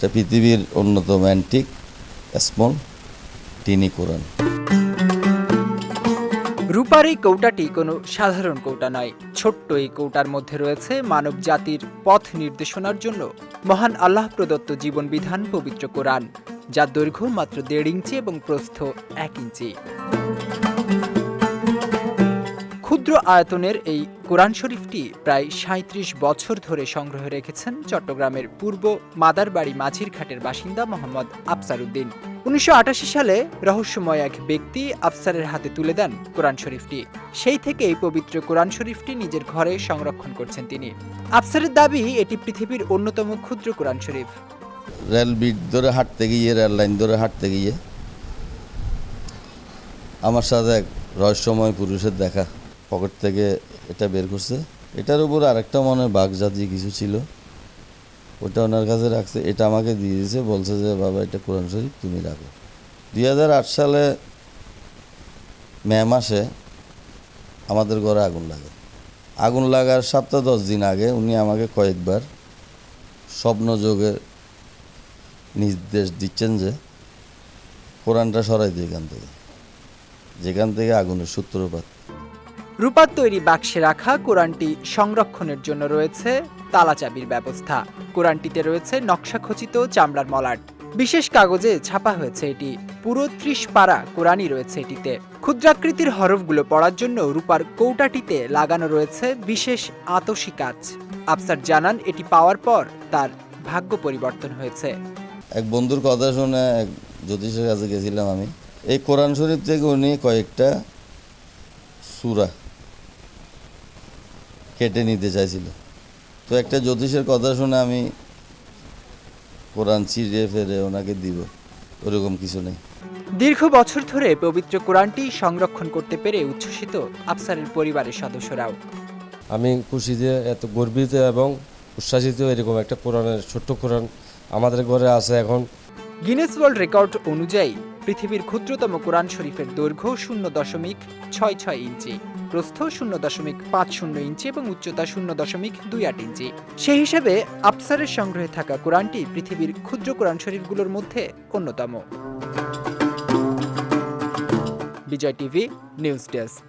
এটা পৃথিবীর অন্যতম অ্যান্টিক স্মল টিনি কোরআন রূপার এই কৌটাটি কোনো সাধারণ কৌটা নয়, ছোট্ট এই কৌটার মধ্যে রয়েছে মানব জাতির পথ নির্দেশনার জন্য মহান আল্লাহ প্রদত্ত জীবন বিধান পবিত্র কোরআন, যার দৈর্ঘ্য মাত্র দেড় ইঞ্চি এবং প্রস্থ এক ইঞ্চি। ক্ষুদ্র আয়তনের এই কোরআন শরীফটি প্রায় সাঁত্রিশ বছর ধরে সংগ্রহ রেখেছেন চট্টগ্রামের পূর্ব মাদারবাড়ি মাঝির ঘাটের বাসিন্দা মোহাম্মদ আফসার উদ্দিন উনিশশো সালে রহস্যময় এক ব্যক্তি আফসারের হাতে তুলে দেন কোরআন শরীফটি। সেই থেকে এই পবিত্র কোরআন শরীফটি নিজের ঘরে সংরক্ষণ করছেন তিনি। আফসারের দাবি, এটি পৃথিবীর অন্যতম ক্ষুদ্র কোরআন শরীফ। রেল ধরে হাঁটতে গিয়ে, রেল লাইন ধরে হাঁটতে গিয়ে, আমার সাথে এক রহস্যময় পুরুষের দেখা। পকেট থেকে এটা বের করছে। এটার উপর আরেকটা মনে হয় বাঘজাতি কিছু ছিল। ওটা ওনার কাছে রাখছে। এটা আমাকে দিয়ে দিয়েছে। বলছে যে, বাবা, এটা কোরআন শরীফ, তুমি রাখো। দুই হাজার আট সালে মে মাসে আমাদের ঘরে আগুন লাগে। আগুন লাগার সপ্তাহ দশ দিন আগে উনি আমাকে কয়েকবার স্বপ্নযোগে নির্দেশ দিচ্ছেন যে, কোরআনটা সরাই দিই এখান থেকে। যেখান থেকে আগুনের সূত্রপাত রূপার তৈরি বাক্সে রাখা কোরআনটি সংরক্ষণের জন্য রয়েছে তালাচাবির ব্যবস্থা। কোরআনটিতে রয়েছে নকশা খচিত চামড়ার মলাট। বিশেষ কাগজে ছাপা হয়েছে এটি। পুরো ত্রিশ পারা কোরআনই রয়েছে এটিতে। ক্ষুদ্রাকৃতির হরফগুলো পড়ার জন্য রূপার কৌটাটিতে লাগানো রয়েছে বিশেষ আতসী কাজ আফসার জানান এটি পাওয়ার পর তার ভাগ্য পরিবর্তন হয়েছে। এক বন্ধুর কথা শুনে এক জ্যোতিষের কাছে গেছিলাম আমি। এই কোরআন শরীফ থেকে উনি কয়েকটা সুরা কেটে নিতে চাইছিল। তো একটা জ্যোতিষের কথা শুনে আমি কোরআন চিরিয়ে ফেরে ওনাকে দিব ওরকম কিছু নেই। দীর্ঘ বছর ধরে পবিত্র কোরআনটি সংরক্ষণ করতে পেরে উচ্ছ্বসিত আফসারের পরিবারের সদস্যরাও। আমি খুশিতে এত গর্বিত এবং উচ্ছ্বাসিত এরকম একটা কোরআনের ছোট্ট কোরআন আমাদের ঘরে আছে এখন। গিনেস ওয়ার্ল্ড রেকর্ড অনুযায়ী পৃথিবীর ক্ষুদ্রতম কোরআন শরীফের দৈর্ঘ্য শূন্য দশমিক ছয় ছয় ইঞ্চি, প্রস্থ শূন্য দশমিক পাঁচ শূন্য ইঞ্চি এবং উচ্চতা শূন্য দশমিক দুই আট ইঞ্চি। সেই হিসেবে আফসারের সংগ্রহে থাকা কোরআনটি পৃথিবীর ক্ষুদ্র কোরআন শরীফগুলোর মধ্যে অন্যতম। Bijoy TV, news desk.